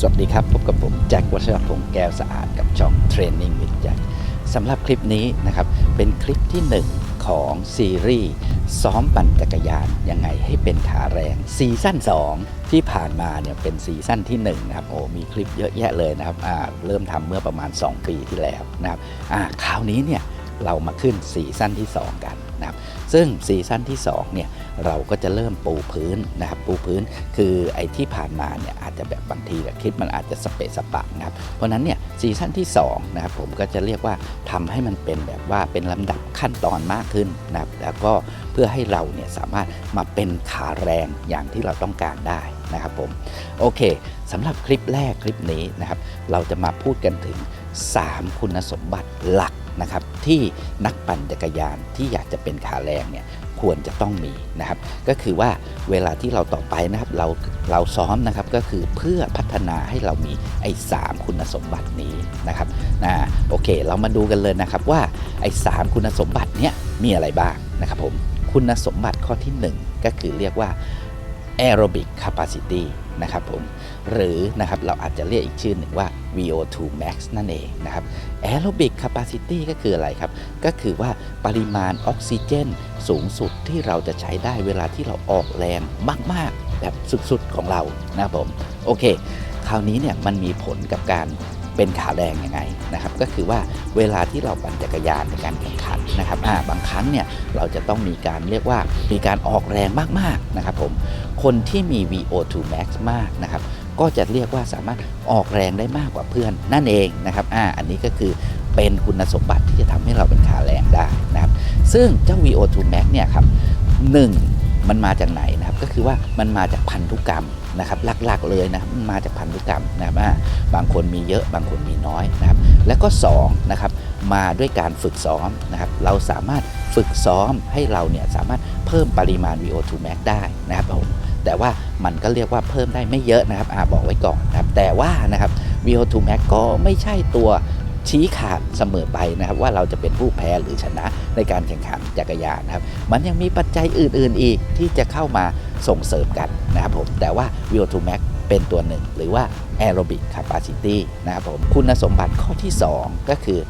สวัสดีครับ พบกับผมแจ็ควัชรพงศ์แก้วสะอาดกับช่อง Training with Jack สำหรับคลิปนี้นะครับ เป็นคลิปที่ 1 ของซีรีส์ซ้อมปั่นจักรยานยังไงให้เป็นขาแรงซีซั่น2 ที่ผ่านมาเนี่ยเป็นซีซั่นที่1นะครับโอ้มีคลิปเยอะแยะเลยนะครับอ่าเริ่มทำเมื่อประมาณ 2 ปีที่แล้วนะครับอ่าคราวนี้เนี่ยเรามาขึ้นซีซั่นที่ 2 กัน นะครับซึ่งซีซั่นที่2เนี่ยเราก็จะเริ่มปูพื้นนะครับปูพื้นคือไอ้ที่ผ่านมาเนี่ยอาจจะแบบบางทีคลิปมันอาจจะสเปะสปะนะครับเพราะนั้นเนี่ยซีซั่นที่2นะครับผมก็จะเรียกว่าทำให้มันเป็นแบบว่าเป็นลำดับขั้นตอนมากขึ้นนะครับแล้วก็เพื่อให้เราเนี่ยสามารถมาเป็นขาแรงอย่างที่เราต้องการได้ นะครับผมโอเคสำหรับคลิปแรกคลิปนี้นะครับ เราจะมาพูดกันถึง 3 คุณสมบัติหลักนะครับ ที่นักปั่นจักรยานที่อยากจะเป็นขาแรงเนี่ยควรจะต้องมีนะครับ ก็คือว่าเวลาที่เราต่อไปนะครับเราเราซ้อมนะครับก็คือเพื่อพัฒนาให้เรามีไอ้สามคุณสมบัตินี้นะครับนะโอเค เรามาดูกันเลยนะครับว่าไอ้สามคุณสมบัติเนี้ยมีอะไรบ้างนะครับผมคุณสมบัติข้อที่หนึ่งก็คือเรียกว่า aerobic capacity นะครับผมหรือนะครับเราอาจจะเรียกอีกชื่อหนึ่งว่า VO2 max นั่นเองนะครับ aerobic capacity ก็คืออะไรครับ ก็คือว่าปริมาณออกซิเจน สูงสุดที่เราจะใช้ได้เวลาที่เราออกแรงมาก ๆ แบบสุด ๆ ของเรานะครับผม โอเค คราวนี้เนี่ยมันมีผลกับการ เป็นขาแรงยังไงนะครับก็คือว่าเวลาที่เราปั่นจักรยานในการแข่งขันนะครับาบางครั้งเนี่ยเราจะต้องมีการเรียกว่ามีการออกแรงมากๆนะครับผมคนที่มี VO2 max มากนะครับก็จะเรียกว่าสามารถออกแรงได้มากกว่าเพื่อนนั่นเองนะครับอ่าอันนี้ก็คือเป็นคุณสมบัติที่จะทำให้เราเป็นขาแรงได้นะครับซึ่งเจ้า VO2 max เนี่ยครับหนึ่ง มันมาจากไหนนะครับก็คือว่ามันมาจากพันธุกรรมนะครับหลักๆเลยนะมันมาจากพันธุกรรมนะครับอ่าบางคนมีเยอะบางคนมีน้อยนะครับแล้วก็สองนะครับมาด้วยการฝึกซ้อมนะครับเราสามารถฝึกซ้อมให้เราเนี่ยสามารถเพิ่มปริมาณ VO2 max ได้นะครับผมแต่ว่ามันก็เรียกว่าเพิ่มได้ไม่เยอะนะครับอาบอกไว้ก่อนนะครับแต่ว่านะครับ VO2 max ก็ไม่ใช่ตัว ชี้ขาดเสมอไปนะครับว่าเราจะเป็นผู้แพ้หรือชนะในการแข่งขันจักรยานนะครับมันยังมีปัจจัยอื่น ๆ อีกที่จะเข้ามาส่งเสริมกันนะครับผมแต่ว่า VO2 max เป็นตัวหนึ่ง หรือว่า aerobic capacity นะครับผมคุณสมบัติข้อที่ 2 ก็คือ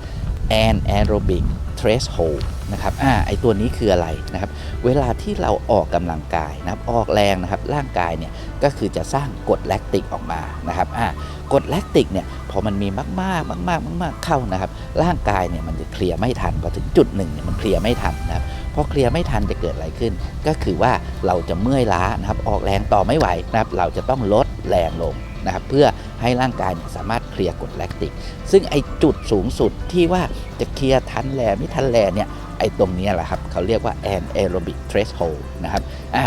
anaerobic threshold นะครับ อ่า ไอตัวนี้คืออะไรนะครับ เวลาที่เราออกกำลังกายนะครับ ออกแรงนะครับ ร่างกายเนี่ย ก็คือจะสร้างกรดแลคติกออกมา นะครับ อ่า กรดแลคติกเนี่ย อมันมีมากๆมากๆมากๆเข้านะครับ ร่างกายเนี่ยมันจะเคลียร์ไม่ทันพอถึงจุดหนึ่งเนี่ยมันเคลียร์ไม่ทันนะครับพอเคลียร์ไม่ทันจะเกิดอะไรขึ้น ก็คือว่าเราจะเมื่อยล้านะครับ ออกแรงต่อไม่ไหวนะครับ เราจะต้องลดแรงลงนะครับ เพื่อให้ร่างกายสามารถเคลียร์กรดแลคติก ซึ่งไอจุดสูงสุดที่ว่าจะเคลียร์ทันแลไม่ทันแลเนี่ยไอตรงนี้แหละครับเขาเรียกว่า anaerobic threshold นะครับอ่า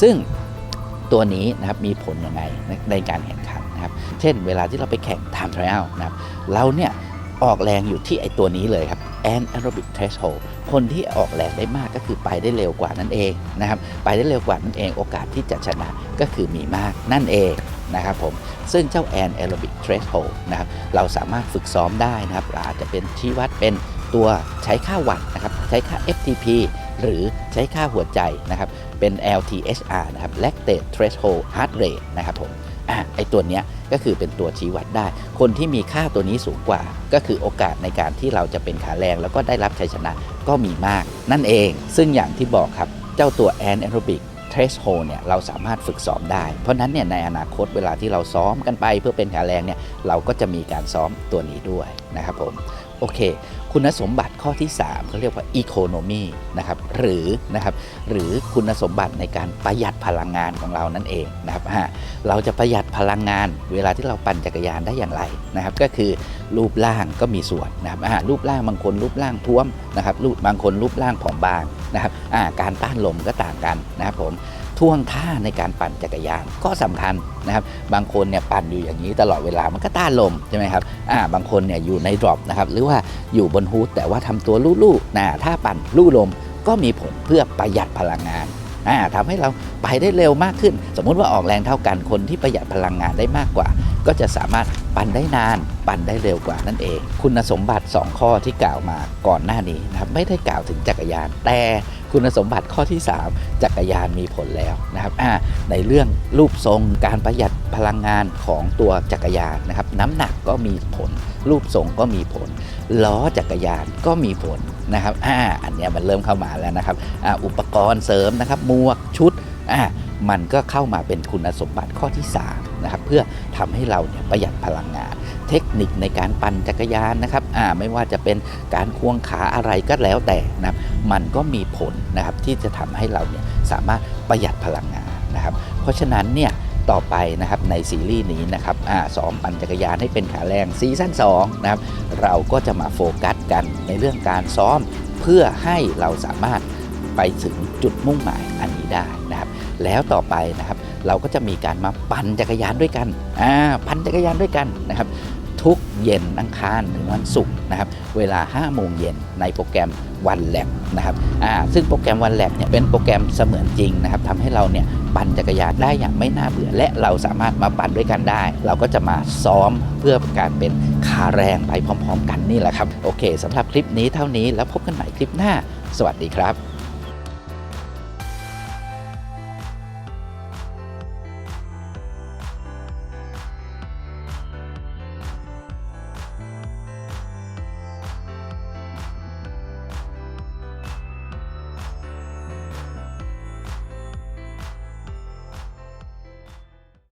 ซึ่งตัวนี้นะครับมีผลยังไงในการแข่งขัน นะครับเช่นเวลาที่เราไปแข่ง time trial นะครับเราเนี่ยออกแรงอยู่ที่ไอตัวนี้เลยครับ anaerobic threshold คนที่ออกแรงได้มากก็คือไปได้เร็วกว่านั่นเองนะครับไปได้เร็วกว่านั่นเองโอกาสที่จะชนะก็คือมีมากนั่นเองนะครับผมซึ่งเจ้า anaerobic threshold นะครับเราสามารถฝึกซ้อมได้นะครับอาจจะเป็นชี้วัดเป็นตัวใช้ค่าวัตต์นะครับใช้ค่า FTP หรือใช้ค่าหัวใจนะครับเป็น LTHR นะครับ Lactate Threshold Heart Rate นะครับผม ไอตัวเนี้ยก็คือเป็นตัวชี้วัดได้ คนที่มีค่าตัวนี้สูงกว่า ก็คือโอกาสในการที่เราจะเป็นขาแรง แล้วก็ได้รับชัยชนะก็มีมาก นั่นเอง ซึ่งอย่างที่บอกครับ เจ้าตัว anaerobic threshold เนี่ยเราสามารถฝึกซ้อมได้ เพราะนั้นเนี่ยในอนาคตเวลาที่เราซ้อมกันไปเพื่อเป็นขาแรงเนี่ยเราก็จะมีการซ้อมตัวนี้ด้วยนะครับผม โอเค คุณสมบัติข้อที่3เขาเรียกว่า economy นะครับหรือนะครับหรือคุณสมบัติในการประหยัดพลังงานของเรานั่นเองนะครับฮะเราจะประหยัดพลังงาน เวลาที่เราปั่นจักรยานได้อย่างไรนะครับก็คือรูปร่างก็มีส่วนนะครับรูปร่างบางคนรูปร่างท้วมนะครับรูปบางคนรูปร่างผอมบางนะครับอ่าการต้านลมก็ต่างกันนะครับผม ท่วงท่าในการปั่นจักรยานก็สำคัญนะครับ บางคนเนี่ยปั่นอยู่อย่างนี้ตลอดเวลามันก็ต้านลมใช่ไหมครับอ่าบางคนเนี่ยอยู่ในดรอปนะครับหรือว่าอยู่บนฮูดแต่ว่าทำตัวลู่ๆนะถ้าปั่นลู่ลมก็มีผลเพื่อประหยัดพลังงานอ่าทำให้เราไปได้เร็วมากขึ้น สมมุติว่าออกแรงเท่ากันคนที่ประหยัดพลังงานได้มากกว่า ก็จะสามารถปั่นได้นาน ปั่นได้เร็วกว่านั่นเอง คุณสมบัติ 2 ข้อที่กล่าวมาก่อนหน้านี้นะครับไม่ได้กล่าวถึงจักรยาน แต่ คุณสมบัติข้อที่ 3 จักรยานมีผลแล้วนะครับในเรื่องรูปทรงการประหยัดพลังงานของตัวจักรยานนะครับน้ำหนักก็มีผล รูปทรงก็มีผล ล้อจักรยานก็มีผลนะครับอ่าอันนี้มันเริ่มเข้ามาแล้วนะครับออุปกรณ์เสริมนะครับหมวกชุดอ่ามันก็เข้ามาเป็นคุณสมบัติข้อที่3นะครับเพื่อทำให้เราเนี่ยประหยัดพลังงาน เทคนิคในการปั่นจักรยานนะครับอ่าไม่ว่าจะเป็นการควงขาอะไรก็แล้วแต่นะครับ มันก็มีผลนะครับที่จะทำให้เราเนี่ยสามารถประหยัดพลังงานนะครับเพราะฉะนั้นเนี่ยต่อไปนะครับในซีรีส์นี้นะครับอ่าซ้อมปั่นจักรยานให้เป็นขาแรงซีซั่น2นะครับเราก็จะมาโฟกัสกันในเรื่องการซ้อมเพื่อให้เราสามารถไปถึงจุดมุ่งหมายอันนี้ได้นะครับ แล้วต่อไปนะครับเราก็จะมีการมาปั่นจักรยานด้วยกันอ่าปั่นจักรยานด้วยกันนะครับ เย็นอังคารถึงวันศุกร์นะครับเวลา 5 โมงเย็นในโปรแกรมวันแลบนะครับอ่าซึ่งโปรแกรมวันแลบเนี่ยเป็นโปรแกรมเสมือนจริงนะครับทำให้เราเนี่ยปั่นจักรยานได้อย่างไม่น่าเบื่อ และเราสามารถมาปั่นด้วยกันได้ เราก็จะมาซ้อมเพื่อการเป็นขาแรงไปพร้อม ๆ กันนี่แหละครับ โอเคสำหรับคลิปนี้เท่านี้แล้วพบกันใหม่คลิปหน้า สวัสดีครับ